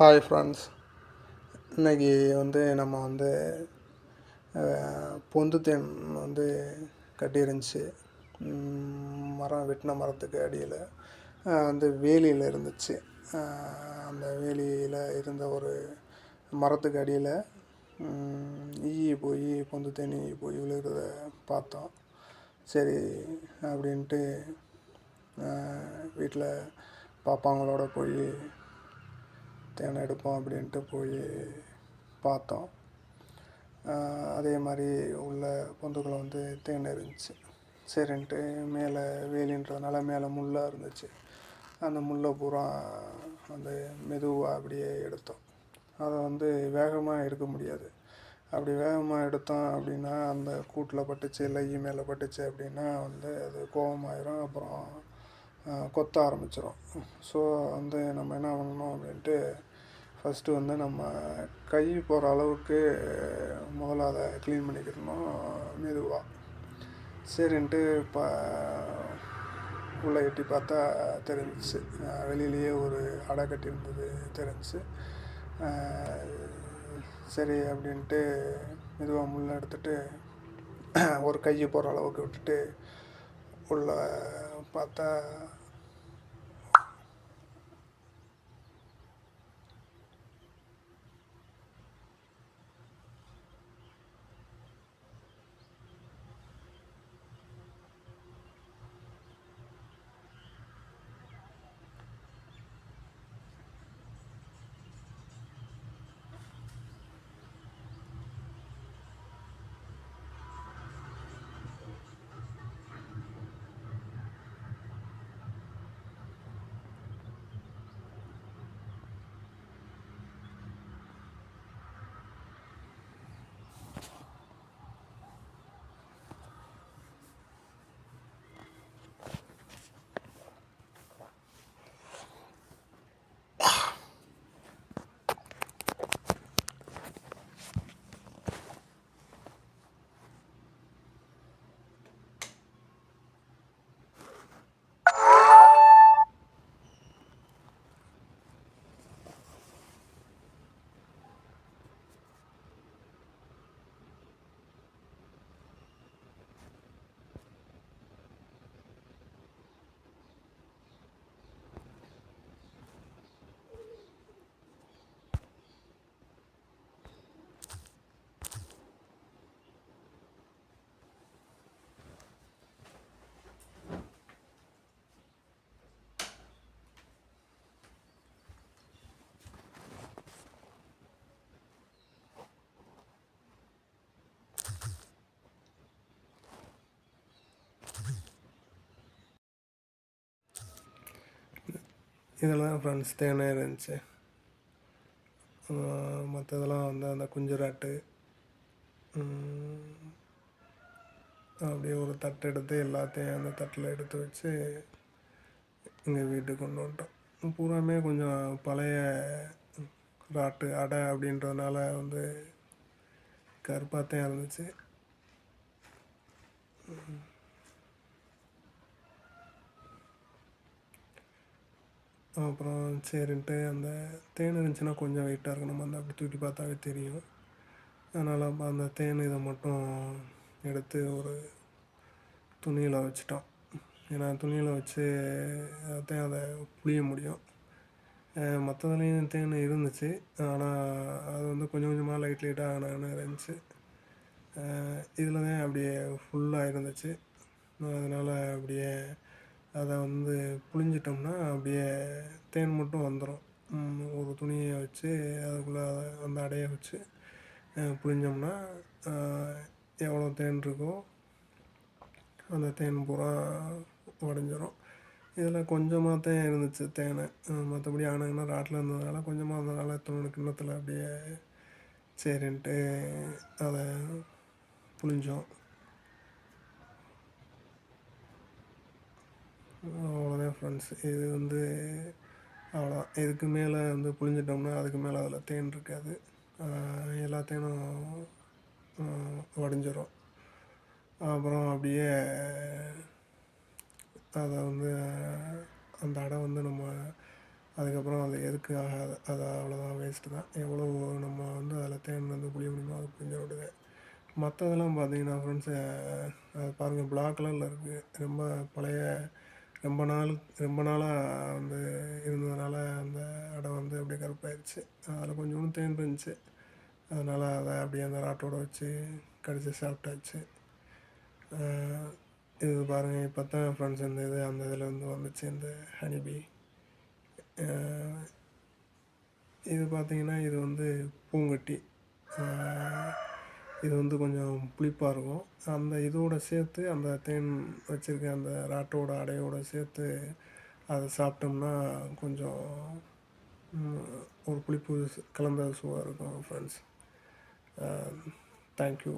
Hi friends இன்றைக்கி வந்து நம்ம வந்து பொந்து தேன் வந்து கட்டியிருந்துச்சு. மரம் வெட்டின மரத்துக்கு அடியில். வந்து வேலியில் இருந்துச்சு. அந்த வேலியில் இருந்த ஒரு மரத்துக்கு அடியில் ஈ போய் பொந்து தேன் ஈ போய் விழுகிறத பார்த்தோம். சரி அப்படின்ட்டு வீட்டில் பாப்பாங்களோட போய் தேனை எடுப்போம் அப்படின்ட்டு போய் பார்த்தோம். அதே மாதிரி உள்ள பொந்துக்குள்ள வந்து தேன் இருந்துச்சு சரின்ட்டு மேலே வேலின்றதுனால மேலே முள்ளாக இருந்துச்சு. அந்த முல்லை பூரா வந்து மெதுவாக அப்படியே எடுத்தோம். அதை வந்து வேகமாக எடுக்க முடியாது. அப்படி வேகமாக எடுத்தோம் அப்படின்னா அந்த கூட்டில் பட்டுச்சு இல்லை ஈ மேலே பட்டுச்சு அப்படின்னா வந்து அது கோபமாயிரும் அப்புறம் கொத்த ஆரம்பிச்சிடும் ஸோ வந்து நம்ம என்ன பண்ணணும் அப்படின்ட்டு ஃபஸ்ட்டு வந்து நம்ம கை போகிற அளவுக்கு முதல்ல அதை க்ளீன் பண்ணிக்கிடணும் மெதுவாக சரின்ட்டு இப்போ உள்ளே எட்டி பார்த்தா தெரிஞ்சிச்சு. வெளியிலேயே ஒரு அடை கட்டியிருந்தது தெரிஞ்சிச்சு. சரி அப்படின்ட்டு மெதுவாக முள்ள எடுத்துகிட்டு ஒரு கையை போகிற அளவுக்கு விட்டுட்டு உள்ள பார்த்தா இதெல்லாம் ஃப்ரெண்ட்ஸ் தேனே இருந்துச்சு. மற்றதெல்லாம் வந்து அந்த குஞ்சராட்டு அப்படியே ஒரு தட்டு எடுத்து எல்லாத்தையும் அந்த தட்டில் எடுத்து வச்சு எங்கள் வீட்டுக்கு கொண்டு வந்துட்டோம். பூராமே கொஞ்சம் பழைய ராட்டு அடை அப்படின்றதுனால வந்து கருப்பாத்தையும் இருந்துச்சு. அப்புறம் சரின்ட்டு அந்த தேன் இருந்துச்சுன்னா கொஞ்சம் வெயிட்டாக இருக்கும் நம்ம அந்த அப்படி தூக்கி பார்த்தாவே தெரியும். அதனால் அந்த தேன் இதை மட்டும் எடுத்து ஒரு துணியில் வச்சுட்டோம். ஏன்னா துணியில் வச்சு அதையும் அதை புளிய முடியும். மற்றதுலேயும் தேன் இருந்துச்சு. ஆனால் அது வந்து கொஞ்சம் கொஞ்சமாக லைட் லைட்டாக ஆன இருந்துச்சு. இதில் தான் அப்படியே ஃபுல்லாக இருந்துச்சு. அதனால் அப்படியே அதை வந்து புழிஞ்சிட்டோம்னா அப்படியே தேன் மட்டும் வந்துடும் ஒரு துணியை வச்சு அதுக்குள்ளே அந்த அடையை வச்சு புழிஞ்சோம்னா எவ்வளோ தேன் இருக்கோ அந்த தேன் பூரா உடஞ்சிரும். இதில் கொஞ்சமாக தான் இருந்துச்சு தேனை. மற்றபடி ஆனாங்கன்னா ராட்டில் இருந்ததுனால கொஞ்சமாக இருந்ததுனால தோணு கிண்ணத்தில் அப்படியே சரின்ட்டு அதை புழிஞ்சோம். அவ்வளோதான் ஃப்ரெண்ட்ஸ் இது வந்து அவ்வளோதான் இதுக்கு மேலே வந்து புழிஞ்சிட்டோம்னா அதுக்கு மேலே அதில் தேன் இருக்காது. எல்லா தேனும் அப்புறம் அப்படியே அதை வந்து அந்த அடை வந்து நம்ம அதுக்கப்புறம் அது எதுக்கு ஆகாது. அது அவ்வளோதான் வேஸ்ட்டு தான். எவ்வளோ நம்ம வந்து அதில் தேன் வந்து புளிய முடியுமோ அது புளிஞ்ச விடுது மற்றதெல்லாம் பார்த்தீங்கன்னா ஃப்ரெண்ட்ஸு அது பாருங்கள் பிளாக் கலரில் இருக்குது ரொம்ப பழைய ரொம்ப நாள் ரொம்ப நாளாக வந்து இருந்ததுனால அந்த இடம் வந்து அப்படியே கருப்பாயிருச்சு. அதில் கொஞ்சோண்டு தேன் இருந்துச்சு. அதனால் அதை அப்படியே அந்த ராட்டோட வச்சு கடிச்சு சாப்பிட்டாச்சு. இது பாருங்கள் இப்போ தான் ஃப்ரெண்ட்ஸ் இந்த இது அந்த இதில் வந்து வந்துச்சு இந்த ஹனிபி இது பார்த்தீங்கன்னா இது வந்து பூங்கட்டி. இது வந்து கொஞ்சம் புளிப்பாக இருக்கும். அந்த இதோட சேர்த்து அந்த தேன் வச்சுருக்க அந்த ராட்டோட அடையோட சேர்த்து அதை சாப்பிட்டோம்னா கொஞ்சம் ஒரு புளிப்பு கலந்த சுவை இருக்கும் ஃப்ரெண்ட்ஸ் தேங்க்யூ